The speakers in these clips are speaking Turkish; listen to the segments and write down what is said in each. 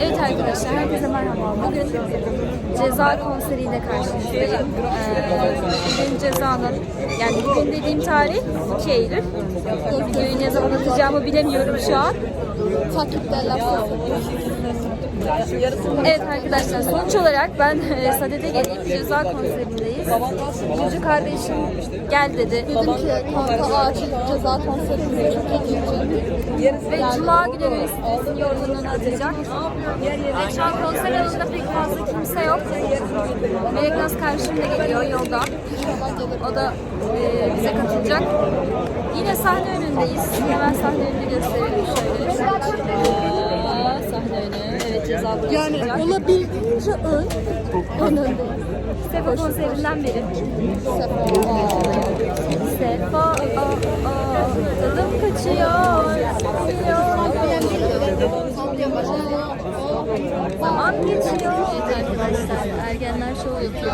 Evet arkadaşlar, herkese merhaba. Bugün Ceza konseriyle karşınızdayım. Ee, bugün Ceza'nın, yani bugün dediğim tarih 2 Eylül. Videoyu ne zaman atacağımı bilemiyorum şu an. Takipte laf Evet arkadaşlar, sonuç olarak ben e, Sadet'e geleyim. Ceza konserindeyiz. Burcu kardeşim gel dedi. Dedim ki kanka acil ceza konserinde çok ilginç. Ve Cuma günü Üniversitesi'nin yorgunluğunu atacak. Ve şu an konser alanında pek fazla kimse yok. Melek Naz karşımda geliyor yolda. O da e, bize katılacak. Yine sahne önündeyiz. Hemen sahne önünü gösterelim şöyle. Sahne önü. Evet ceza Yani konuşacak. olabildiğince ön, ön önde. Sefa konserinden beri. Aa, aa, tadım kaçıyor. Zaman geçiyor. Evet arkadaşlar, ergenler şov yapıyor.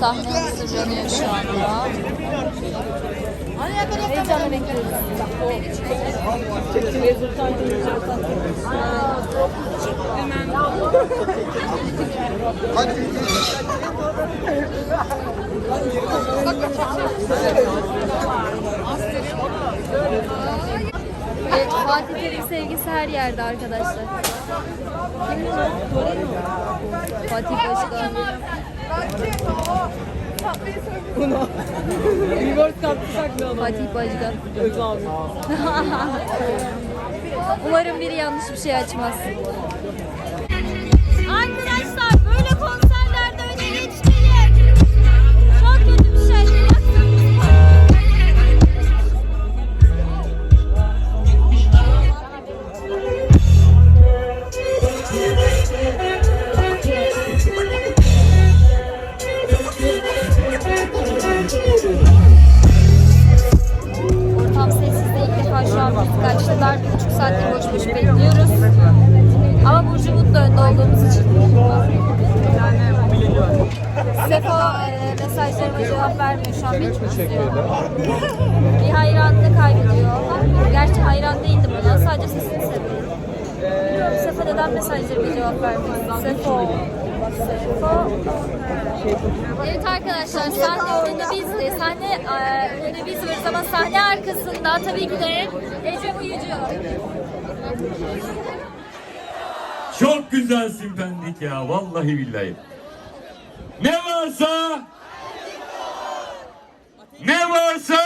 Sahne hazırlanıyor şu anda. Heyecanla bekliyoruz. Evet, Fatih Terim sevgisi her yerde arkadaşlar. Fatih Başkan. Fatih Başkan. Umarım biri yanlış bir şey açmaz. Arkadaşlar saattir boş boş bekliyoruz. Ama Burcu Mutlu önde olduğumuz için. Sefa e, mesajlarıma cevap vermiyor. Şu an beni çok üzüyor. Bir hayranını kaybediyor. Gerçi hayran değildim ona. Sadece sesini seviyorum. Bilmiyorum Sefa neden mesajlarıma cevap vermiyor. Sefa. Evet arkadaşlar sahne önünde biz de sahne e, önünde biz varız ama sahne arkasında tabii ki de Ece Uyucu. Çok güzelsin Pendik ya vallahi billahi. Ne varsa ne varsa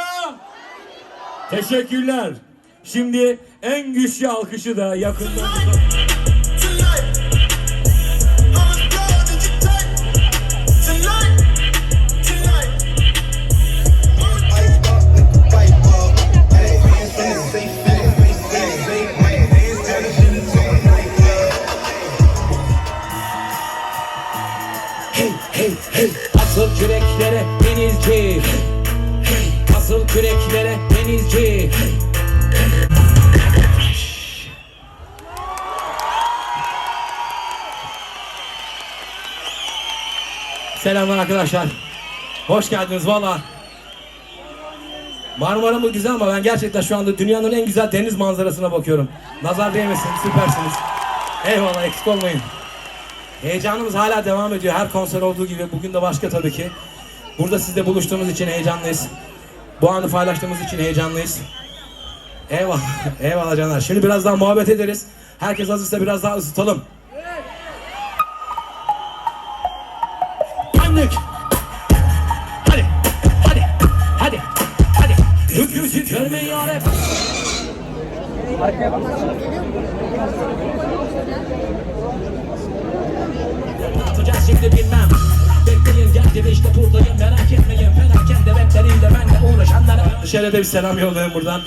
teşekkürler. Şimdi en güçlü alkışı da yakından Hey hey Asıl küreklere denizci Asıl küreklere denizci Selamlar arkadaşlar. Hoş geldiniz valla. Marmara mı güzel ama ben gerçekten şu anda dünyanın en güzel deniz manzarasına bakıyorum. Nazar değmesin süpersiniz. Eyvallah eksik olmayın. Heyecanımız hala devam ediyor. Her konser olduğu gibi bugün de başka tabii ki. Burada sizle buluştuğumuz için heyecanlıyız. Bu anı paylaştığımız için heyecanlıyız. Eyvallah, eyvallah canlar. Şimdi biraz daha muhabbet ederiz. Herkes hazırsa biraz daha ısıtalım. Pandik! Hadi, hadi, hadi, hadi. Hüküsü görmeyi yarep. Atacağız şimdi bilmem. Bekleyin geldim işte buradayım. Merak etmeyin Felaket bekleriyle ben de uğraşanlara. Şöyle bir selam yollayın buradan.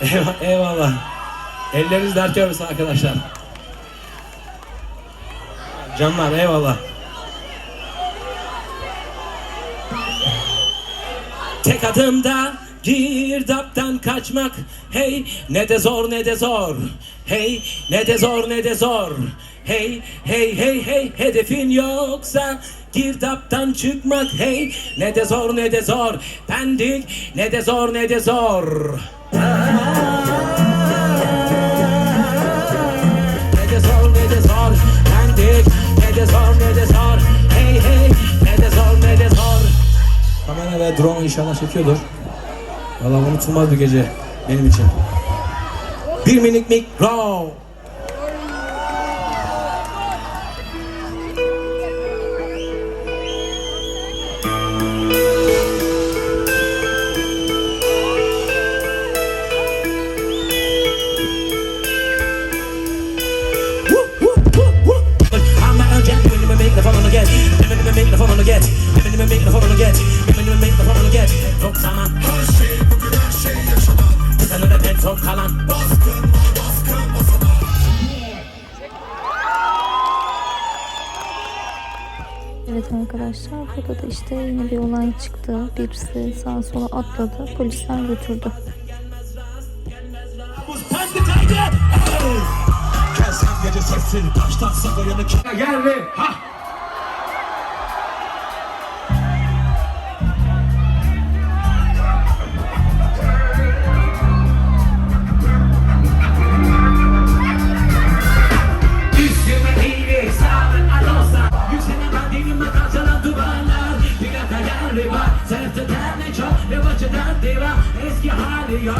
Eyvallah, eyvallah. Elleriniz dert görmesin arkadaşlar. Canlar eyvallah. Tek adımda girdaptan kaçmak. Hey ne de zor ne de zor. Hey ne de zor ne de zor Hey hey hey hey hedefin yoksa girdaptan çıkmak hey ne de zor ne de zor pendik ne de zor ne de zor. ne de zor ne de zor pendik ne de zor ne de zor hey hey ne de zor ne de zor. Kamera ve drone inşallah çekiyordur. Valla unutulmaz bir gece benim için. Bir minik mikro. Arkadaşlar burada da işte yine bir olay çıktı. Birisi sağa sola atladı. Polisler götürdü. Yanı Geldi ha hali var. Sınıfta çok ve başı dertli var Eski hali yok.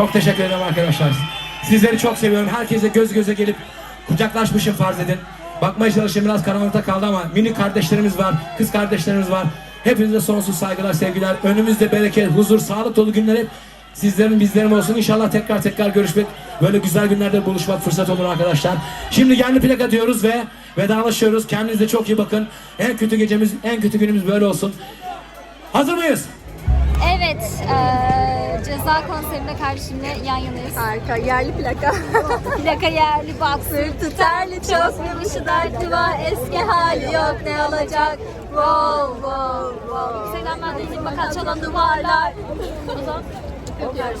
Çok teşekkür ederim arkadaşlar. Sizleri çok seviyorum. Herkese göz göze gelip kucaklaşmışım farz edin. Bakmaya çalışın biraz karanlıkta kaldı ama mini kardeşlerimiz var, kız kardeşlerimiz var. Hepinize sonsuz saygılar, sevgiler. Önümüzde bereket, huzur, sağlık dolu günler hep sizlerin bizlerim olsun. İnşallah tekrar tekrar görüşmek, böyle güzel günlerde buluşmak fırsat olur arkadaşlar. Şimdi kendi plaka diyoruz ve vedalaşıyoruz. Kendinize çok iyi bakın. En kötü gecemiz, en kötü günümüz böyle olsun. Hazır mıyız? Evet, eee, ceza konserinde kardeşimle yan yanayız. Harika. Yerli plaka. Plaka yerli bak sırtı terli çok yumuşu dertli var eski hali yok ne olacak wow wow wow yükselenmez değilim bakan çalan duvarlar o zaman öpüyoruz.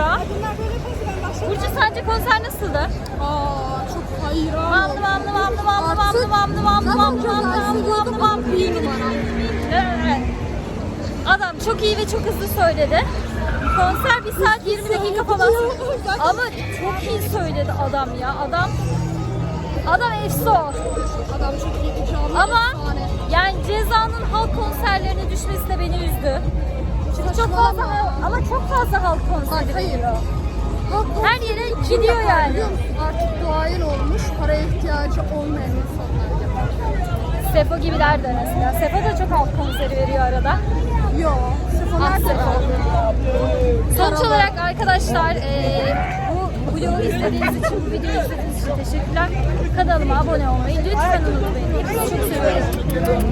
Büşra. Burcu sence konser nasıldı? Aa çok hayran. Mamlı mamlı mamlı mamlı mamlı mamlı mamlı mamlı mamlı Bir numara. Evet. Adam çok iyi ve çok hızlı söyledi. Konser bir saat 20 dakika falan. Ama çok iyi söyledi adam ya. Adam adam efso. Adam çok iyi. Canlı Ama yani cezanın halk konserlerine düşmesi de beni üzdü. Çok fazla ama çok fazla halk konseri Hayır. veriyor. Halk Her yere gidiyor yani. Artık duayen olmuş. Paraya ihtiyacı olmayan insanlar yapar. Sefo gibiler de mesela. Sefo da çok halk konseri veriyor arada. Yo. Nerede Aferin. kaldı? Sonuç olarak arkadaşlar eee, bu vlogu izlediğiniz için, bu videoyu izlediğiniz için teşekkürler. Kanalıma abone olmayı lütfen unutmayın. Hepinizi çok seviyorum.